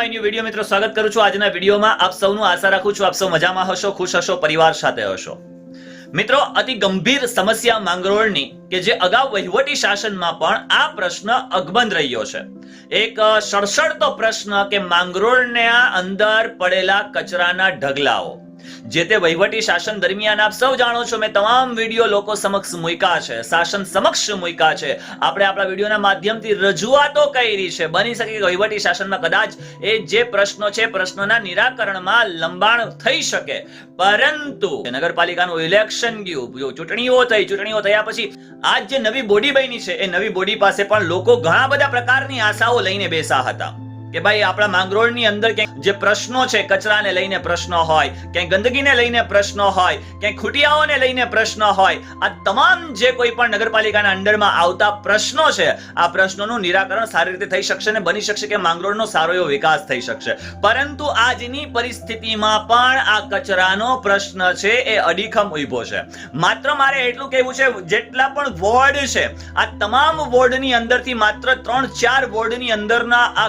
My video મિત્રો, સ્વાગત કરું છું આજના વિડીયોમાં. આપ સૌનું આશા રાખું છું, આપ સૌ મજામાં હશો, ખુશ હશો, પરિવાર સાથે હશો. મિત્રો, અતિ ગંભીર સમસ્યા માંગરોળની કે જે અગાઉ વહીવટી શાસનમાં પણ આ પ્રશ્ન અકબંધ રહ્યો છે. એક સડસડતો પ્રશ્ન કે માંગરોળના અંદર પડેલા કચરાના ઢગલાઓ. જે તે વહીવટી શાસન દરમિયાન આપ સૌ જાણો છો, મેં તમામ વીડિયો લોકો સમક્ષ મૂક્યા છે, શાસન સમક્ષ મૂક્યા છે. આપણે આપણા વિડીયોના માધ્યમથી રજૂઆતો કરી છે. બની શકે કે વહીવટી શાસનમાં કદાચ એ જે પ્રશ્નો છે પ્રશ્નોના નિરાકરણમાં લંબાણ થઈ શકે. પરંતુ નગરપાલિકાનું ઇલેક્શન ગયું ચૂંટણીઓ થઈ, ચૂંટણીઓ થયા પછી આજ જે નવી બોડી બની છે, એ નવી બોડી પાસે પણ લોકો ઘણા બધા પ્રકારની આશાઓ લઈને બેસા હતા. કે ભાઈ આપણા માંગરોળની અંદર ક્યાંક જે પ્રશ્નો છે કચરાને લઈને પ્રશ્નો હોય ક્યાંય ગંદકીને લઈને પ્રશ્નો હોય ક્યાંય ખૂટિયાઓને લઈને પ્રશ્નો હોય, આ તમામ જે કોઈ પણ નગરપાલિકાના અંડરમાં આવતા પ્રશ્નો છે, આ પ્રશ્નોનું નિરાકરણ સારી રીતે થઈ શકશે ને બની શકશે કે માંગરોળનો સારો એવો વિકાસ થઈ શકશે. પરંતુ આજની પરિસ્થિતિમાં પણ આ કચરાનો પ્રશ્ન છે, એ અડીખમ ઊભો છે. માત્ર મારે એટલું કહેવું છે, જેટલા પણ વોર્ડ છે, આ તમામ વોર્ડની અંદરથી માત્ર ત્રણ ચાર વોર્ડની અંદરના આ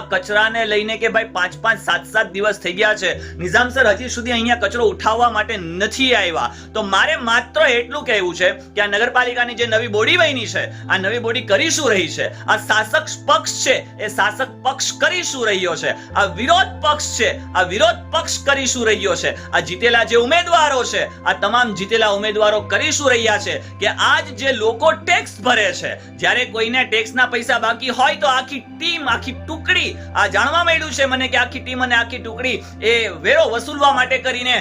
કચરાને લઈને કે ભાઈ પાંચ પાંચ સાત સાત દિવસ થઈ ગયા છે. નિઝામ સર, હજી સુધી અહીંયા કચરો ઉઠાવવા માટે નથી આવ્યા. તો મારે માત્ર એટલું કહેવું છે કે આ નગરપાલિકાની જે નવી બોડી બની છે, આ નવી બોડી કરી શું રહી છે? આ શાસક પક્ષ છે, એ શાસક પક્ષ કરી શું રહ્યો છે? આ વિરોધ પક્ષ છે, આ વિરોધ પક્ષ કરી શું રહ્યો છે? આ જીતેલા જે ઉમેદવારો છે, આ તમામ જીતેલા ઉમેદવારો કરી શું રહ્યા છે? કે આજ જે લોકો ટેક્સ ભરે છે, જ્યારે કોઈને ટેક્સના પૈસા બાકી હોય તો આખી ટીમ આખી ટુકડી આ જાણવા મળ્યું છે મને કે આખી ટીમ અને આખી ટુકડી એ વેરો વસૂલવા માટે કરીને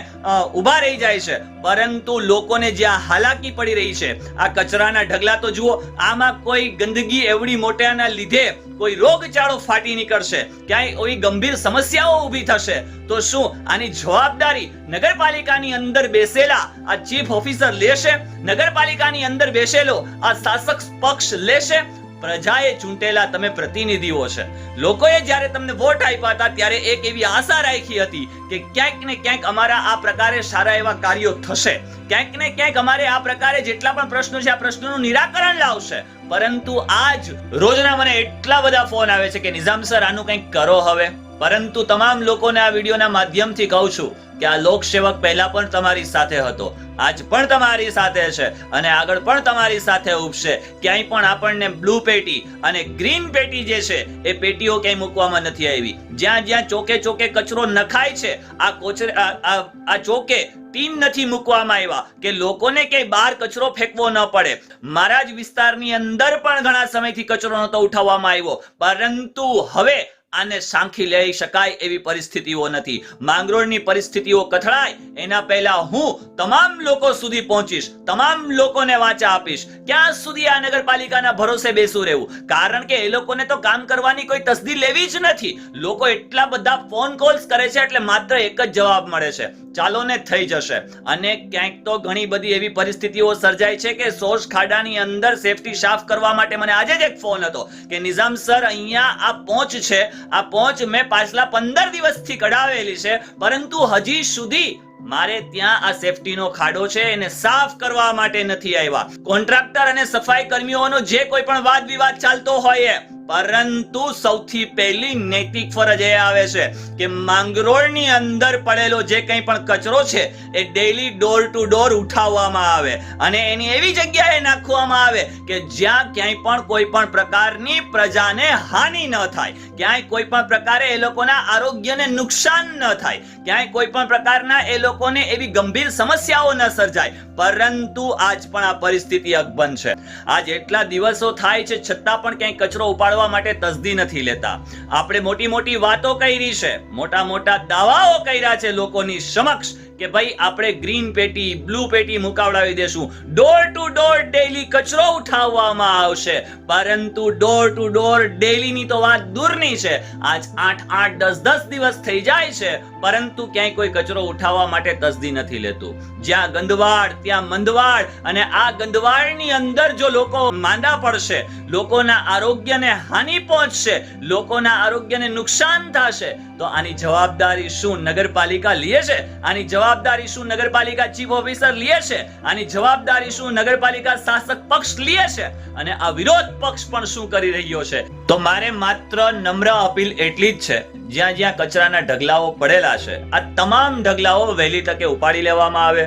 ઊભા રહી જાય છે. પરંતુ લોકોને જ્યાં હાલાકી પડી રહી છે, આ કચરાના ઢગલા તો જુઓ, આમાં કોઈ ગંદકી એવડી મોટાના લીધે કોઈ રોગચાળો ફાટી નીકળશે. ક્યાંય કોઈ ગંભીર સમસ્યાઓ ઊભી થશે. તો શું આની જવાબદારી નગરપાલિકાની અંદર બેસેલા આ ચીફ ઓફિસર લેશે? નગરપાલિકાની અંદર બેસેલો આ શાસક પક્ષ લેશે? પ્રજાએ ચૂંટેલા તમે પ્રતિનિધિઓ છે. લોકોએ જ્યારે તમને વોટ આપ્યા હતા, ત્યારે એક એવી આશા રાખી હતી કે ક્યાંક ને ક્યાંક અમારા આ પ્રકારે સારા એવા કાર્યો થશે. ક્યાંક ને ક્યાંક અમારે આ પ્રકારે જેટલા પણ પ્રશ્નો છે, આ પ્રશ્નોનું નિરાકરણ લાવશે. પરંતુ આજ રોજના મને એટલા બધા ફોન આવે છે કે, નિઝામ સર આનું કંઈક કરો હવે. પરંતુ તમામ લોકોને આ વિડીયોના માધ્યમથી કહું છું કે આ લોકસેવક પહેલા પણ તમારી સાથે હતો. આજ પણ તમારી સાથે છે અને આગળ પણ તમારી સાથે ઉપશે ક્યાંય પણ આપણને બ્લુ પેટી અને ગ્રીન પેટી જે છે એ પેટીઓ ક્યાંય મૂકવામાં નથી આવી. જ્યાં જ્યાં ચોકે ચોકે કચરો નખાય છે, આ કોચરે આ- ચોકે ટીમ નથી મૂકવામાં આવ્યા કે લોકોને ક્યાંય બહાર કચરો ફેંકવો ન પડે. મારા જ વિસ્તારની અંદર પણ ઘણા સમયથી કચરો નહોતો ઉઠાવવામાં આવ્યો. પરંતુ હવે આને સાંખી લઈ શકાય એવી પરિસ્થિતિઓ નથી. માંગરોળની પરિસ્થિતિઓ કથળાય, એના પહેલા હું તમામ લોકો સુધી પહોંચીશ, તમામ લોકોને વાચા આપીશ. ક્યાં સુધી આ નગરપાલિકાના ભરોસે બેસું રહેવું? કારણ કે એ લોકોને તો કામ કરવાની કોઈ તસદી લેવી જ નથી. લોકો એટલા બધા ફોન કોલ્સ કરે છે એટલે માત્ર એક જ જવાબ મળે છે. ચાલો ને થઈ જશે. અને ક્યાંક તો ઘણી બધી એવી પરિસ્થિતિઓ સર્જાય છે કે સોસ ખાડાની અંદર સેફટી સાફ કરવા માટે મને આજે જ એક ફોન હતો કે, નિઝામ સર, અહીંયા આ પહોંચ છે. આ પહોંચ મેં પાછલા પંદર દિવસથી કઢાવેલી છે, પરંતુ હજી સુધી મારે ત્યાં આ સેફટીનો ખાડો છે, એને સાફ કરવા માટે નથી આવ્યા. કોન્ટ્રાક્ટર અને સફાઈ કર્મીઓનો જે કોઈ પણ વાદ વિવાદ ચાલતો હોય પરંતુ સૌથી પહેલી નૈતિક ફરજ એ આવે છે કે માંગરોળની અંદર પડેલો જે કંઈ પણ કચરો છે એ ડેલી ડોર ટુ ડોર ઉઠાવવામાં આવે. અને એની એવી જગ્યાએ નાખવામાં આવે કે જ્યાં ક્યાંય પણ કોઈ પણ પ્રકારની પ્રજાને હાનિ ન થાય. ક્યાંય કોઈ પણ પ્રકારે એ લોકોના આરોગ્યને નુકસાન ન થાય. ક્યાંય કોઈ પણ પ્રકારના એ લોકોને એવી ગંભીર સમસ્યાઓ ન સર્જાય. પરંતુ આજ પણ આ પરિસ્થિતિ અકબંધ છે. આજ એટલા દિવસો થાય છે છતાં પણ ક્યાંય કચરો ઉપાડવા માટે તસદી નથી લેતા. આપણે મોટી મોટી વાતો કરી છે. મોટા મોટા દાવાઓ કર્યા છે લોકોની સમક્ષ. કે ભાઈ, આપણે ગ્રીન પેટી બ્લુ પેટી મુકાવડાવી દેશું. ડોર ટુ ડોર ડેલી કચરો ઉઠાવવામાં આવશે. પરંતુ ડોર ટુ ડોર ડેઈલીની તો વાત દૂરની છે. આજ આઠ આઠ, દસ દસ દિવસ થઈ જાય છે, પરંતુ ક્યાંય કોઈ કચરો ઉઠાવવા માટે તસદી નથી લેતું. જ્યાં ગંદવાડ, ત્યાં મંદવાડ અને આ ગંદવાડની અંદર જો લોકો માંદા પડશે, લોકોના આરોગ્યને હાનિ પહોંચશે, લોકોના આરોગ્યને નુકસાન થશે, તો આની જવાબદારી શું નગરપાલિકા લે છે? આની જવાબદારી શું નગરપાલિકા ચીફ ઓફિસર લે છે? આની જવાબદારી શું નગરપાલિકા શાસક પક્ષ લે છે? અને આ વિરોધ પક્ષ પણ શું કરી રહ્યો છે? તો મારે માત્ર નમ્ર અપીલ એટલી જ છે, જ્યાં જ્યાં કચરાના ઢગલાઓ પડેલા છે, આ તમામ ઢગલાઓ વહેલી તકે ઉપાડી લેવામાં આવે.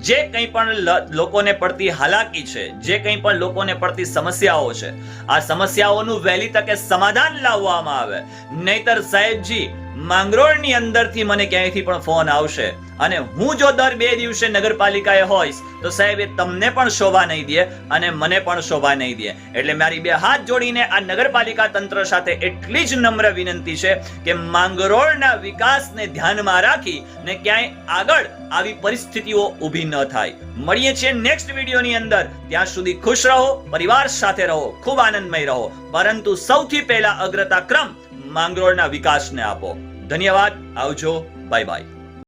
જે કંઈ પણ લોકોને પડતી હાલાકી છે, જે કંઈ પણ લોકોને પડતી સમસ્યાઓ છે, આ સમસ્યાઓનું વહેલી તકે સમાધાન લાવવામાં આવે. નહીતર સાહેબજી માંગરોળની અંદરથી મને ક્યાંયથી પણ ફોન આવશે અને હું જો દર બે દિવસે નગરપાલિકાએ હોઈશ, તો સાહેબ એ તમને પણ શોભા નહીં દે અને મને પણ શોભા નહીં દે. એટલે મારી બે હાથ જોડીને આ નગરપાલિકા તંત્ર સાથે એટલી જ નમ્ર વિનંતી છે કે માંગરોળના વિકાસને ધ્યાનમાં રાખી ને ક્યાંય આગળ આવી પરિસ્થિતિઓ ઊભી ન થાય. મળીએ છીએ નેક્સ્ટ વિડીયોની અંદર. ત્યાં સુધી ખુશ રહો, પરિવાર સાથે રહો, ખૂબ આનંદમય રહો. પરંતુ સૌથી પહેલા અગ્રતા ક્રમ માંગરોળના વિકાસને આપો. ધન્યવાદ. આવજો. Bye bye.